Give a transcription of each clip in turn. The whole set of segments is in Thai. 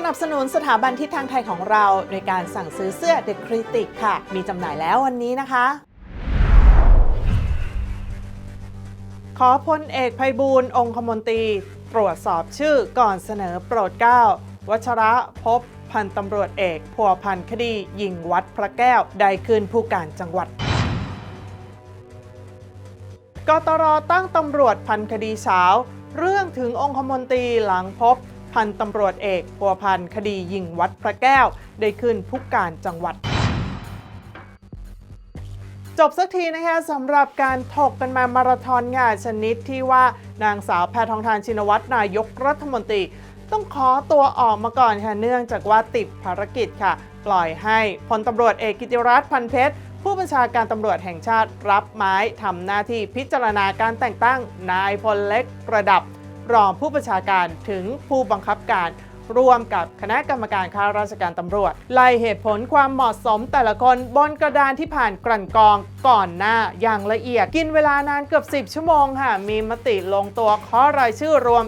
สนับสนุนสถาบันทิศทางไทยของเราโดยการสั่งซื้อเสื้อ The Critic ค่ะ มีจำหน่ายแล้ววันนี้นะคะ ขอพลเอกภัยบูลย์องคมนตรี ตรวจสอบชื่อก่อนเสนอโปรดเกล้าวัชระพบพันตำรวจเอกพัวพันคดียิงวัดพระแก้วได้คืนผู้การจังหวัดกตรตั้งตำรวจพันคดีเช้า เรื่องถึงองคมนตรีหลังพบ พันตำรวจเอกพัวพันคดียิงวัดพระแก้ว ได้ขึ้นผู้การจังหวัดจบสักทีนะคะสำหรับการถกกันมามาราธอนงานชนิดที่ว่านางสาวแพทองทานชินวัตรนายกรัฐมนตรี ต้องขอตัวออกมาก่อนค่ะเนื่องจากว่าติดภารกิจค่ะ ปล่อยให้พลตำรวจเอกกิติรัตน์พันเพชร ผู้บัญชาการตำรวจแห่งชาติรับไม้ทำหน้าที่พิจารณาการแต่งตั้งนายพลเล็กระดับ รองผู้บัญชาการถึงผู้บังคับการร่วมกับคณะกรรมการข้าราชการตำรวจ ไล่เหตุผลความเหมาะสมแต่ละคนบนกระดานที่ผ่านกลั่นกรองก่อนหน้าอย่างละเอียด กินเวลานานเกือบ 10 ชั่วโมงค่ะ มีมติลงตัวข้อรายชื่อรวม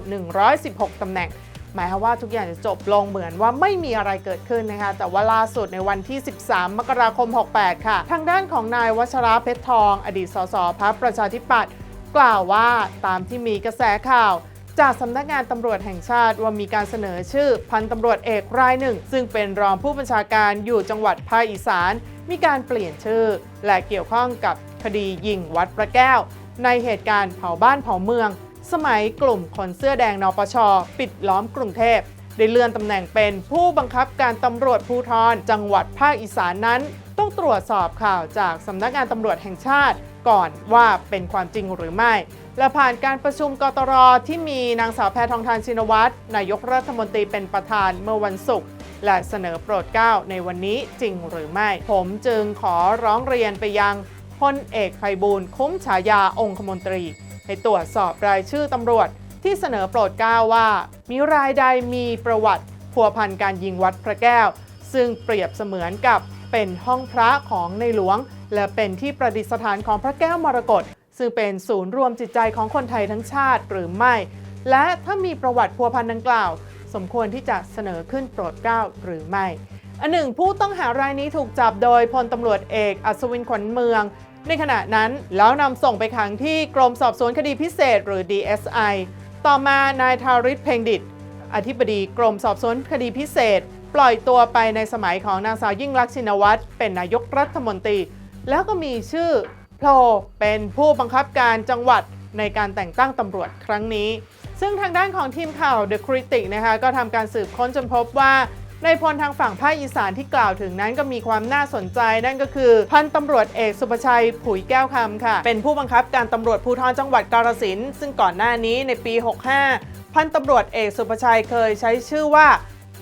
116 ตำแหน่ง หมายความว่าทุกอย่างจะจบลงเหมือนว่าไม่มีอะไรเกิดขึ้นนะคะ แต่ว่าล่าสุดในวันที่ 13 มกราคม 68 ค่ะ ทางด้านของนายวัชระเพชรทอง อดีตสสพรรคประชาธิปัตย์กล่าวว่าตามที่มีกระแสข่าว จากสำนักงานตำรวจแห่งชาติว่ามีการเสนอชื่อพันตำรวจเอกรายหนึ่ง ซึ่งเป็นรองผู้บัญชาการอยู่จังหวัดภาคอีสาน มีการเปลี่ยนชื่อ และเกี่ยวข้องกับคดียิงวัดพระแก้ว ในเหตุการณ์เผาบ้านเผาเมือง สมัยกลุ่มคนเสื้อแดงนปช ปิดล้อมกรุงเทพได้เลื่อนตำแหน่งเป็นผู้บังคับการตำรวจภูธรจังหวัดภาคอีสานนั้น ตรวจสอบข่าวจากสำนักงานตำรวจแห่งชาติก่อนว่าเป็นความจริงหรือไม่ และผ่านการประชุมกตรที่มีนางสาวแพทองทานชินวัตรนายกรัฐมนตรีเป็นประธานเมื่อวันศุกร์และเสนอโปรดเกล้าในวันนี้จริงหรือไม่ ผมจึงขอร้องเรียนไปยังพลเอกไพบูลย์คุ้มฉายาองคมนตรี ให้ตรวจสอบรายชื่อตำรวจที่เสนอโปรดเกล้าว่า มีรายใดมีประวัติพัวพันการยิงวัดพระแก้ว ซึ่งเปรียบเสมือนกับ เป็นห้องพระของในหลวง และเป็นที่ประดิษฐานของพระแก้วมรกตซึ่งเป็นศูนย์รวมจิตใจของคนไทยทั้งชาติหรือไม่ และถ้ามีประวัติพัวพันดังกล่าว สมควรที่จะเสนอขึ้นโปรดเกล้าหรือไม่ อันหนึ่งผู้ต้องหารายนี้ถูกจับโดยพลตำรวจเอกอัศวินขวัญเมือง ในขณะนั้นแล้วนำส่งไปขังที่กรมสอบสวนคดีพิเศษหรือ DSI ต่อมานายทาริศเพ่งดิตอธิบดีกรมสอบสวนคดีพิเศษ ปล่อยตัวไปในสมัยของนางสาวยิ่งลักชินวัตรเป็นนายกรัฐมนตรี แล้วก็มีชื่อโผล่เป็นผู้บังคับการจังหวัดในการแต่งตั้งตำรวจครั้งนี้ ซึ่งทางด้านของทีมข่าว The Critic นะคะก็ทำการสืบค้นจนพบว่าในพลทางฝั่งภาคอีสานที่กล่าวถึงนั้นก็มีความน่าสนใจนั่นก็คือ พันตำรวจเอกสุภชัยผุยแก้วคำค่ะ เป็นผู้บังคับการตำรวจภูธรจังหวัดกาฬสินธุ์ซึ่งก่อนหน้านี้ในปี 65 พันตำรวจเอกสุภชัยเคยใช้ชื่อว่า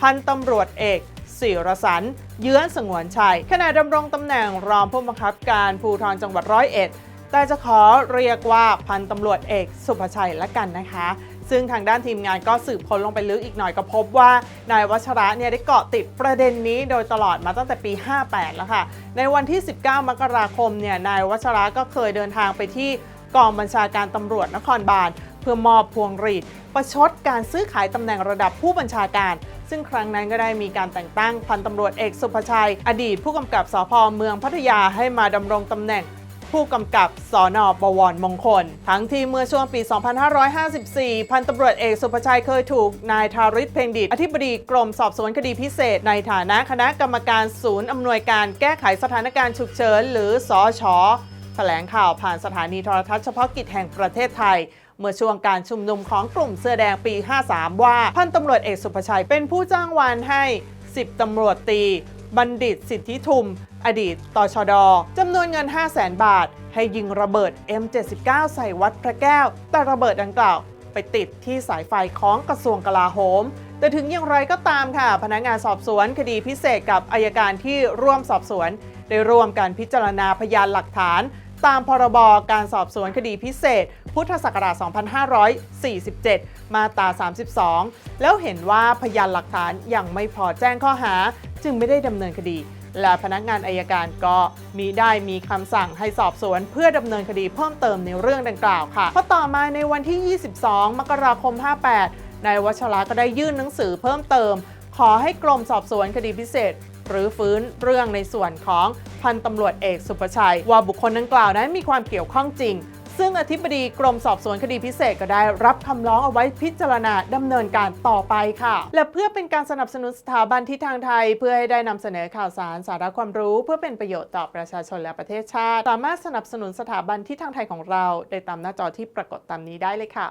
พันตำรวจเอกศิรสัน เยื้อนสงวนชัยขณะดำรงตำแหน่งรองผู้บังคับการภูธรจังหวัดร้อยเอ็ด แต่จะขอเรียกว่าพันตำรวจเอกสุภชัยละกันนะคะ ซึ่งทางด้านทีมงานก็สืบค้นลงไปลึกอีกหน่อยก็พบว่า นายวัชระเนี่ยได้เกาะติดประเด็นนี้โดยตลอดมาตั้งแต่ปี 58 แล้วค่ะ ในวันที่ 19 มกราคมเนี่ยนายวัชระก็เคยเดินทางไปที่กองบัญชาการตำรวจนครบาลเพื่อมอบพวงหรีดประชดการซื้อขายตำแหน่งระดับผู้บัญชาการ ซึ่งครั้งนั้นก็ได้มีการแต่งตั้งพันตำรวจเอกสุภชัย อดีตผู้กำกับสพเมืองพัทยาให้มาดำรงตำแหน่งผู้กำกับสอนอบวรมงคล ทั้งที่เมื่อช่วงปี 2554 พันตำรวจเอกสุภชัยเคยถูกนายทาริศเพ่งดิต อธิบดีกรมสอบสวนคดีพิเศษ ในฐานะคณะกรรมการศูนย์อำนวยการแก้ไขสถานการณ์ฉุกเฉินหรือสอชอแถลงข่าวผ่านสถานีโทรทัศน์เฉพาะกิจแห่งประเทศไทย เมื่อช่วงการชุมนุมของกลุ่มเสื้อแดงปี 53 ว่าพันตำรวจเอกสุภชัยเป็นผู้จ้างวานให้ 10ตำรวจตี บัณฑิตสิทธิทุม อดีตตชดจำนวนเงิน 5 0 0แสนบาท ให้ยิงระเบิด M79 ใส่วัดพระแก้ว แต่ระเบิดดังกล่าวไปติดที่สายไฟของกระทรวงกลาโหมแต่ถึงอย่างไรก็ตามค่ะ พนักงานสอบสวนคดีพิเศษกับอายการที่ร่วมสอบสวน ได้ร่วมการพิจารณาพยานหลักฐาน ตามพรบการสอบสวนคดีพิเศษ พุทธศักราช 2547 มาตรา 32 แล้วเห็นว่าพยานหลักฐานยังไม่พอแจ้งข้อหา จึงไม่ได้ดำเนินคดี และพนักงานอายการก็มีได้มีคำสั่งให้สอบสวนเพื่อดำเนินคดีเพิ่มเติมในเรื่องดังกล่าวค่ะเพราะต่อมาในวันที่ 22 มกราคม 58นายวัชระก็ได้ยื่นหนังสือเพิ่มเติม ขอให้กรมสอบสวนคดีพิเศษ หรือฟื้นเรื่องในส่วนของพันตำรวจเอกสุประชัย ว่าบุคคลดังกล่าวนั้นมีความเกี่ยวข้องจริง ซึ่งอธิบดีกรมสอบสวนคดีพิเศษก็ได้รับคำร้องเอาไว้พิจารณาดำเนินการต่อไปค่ะ และเพื่อเป็นการสนับสนุนสถาบันที่ทางไทย เพื่อให้ได้นำเสนอข่าวสารสาระความรู้ เพื่อเป็นประโยชน์ต่อประชาชนและประเทศชาติ สามารถสนับสนุนสถาบันที่ทางไทยของเราได้ตามหน้าจอที่ปรากฏตามนี้ได้เลยค่ะ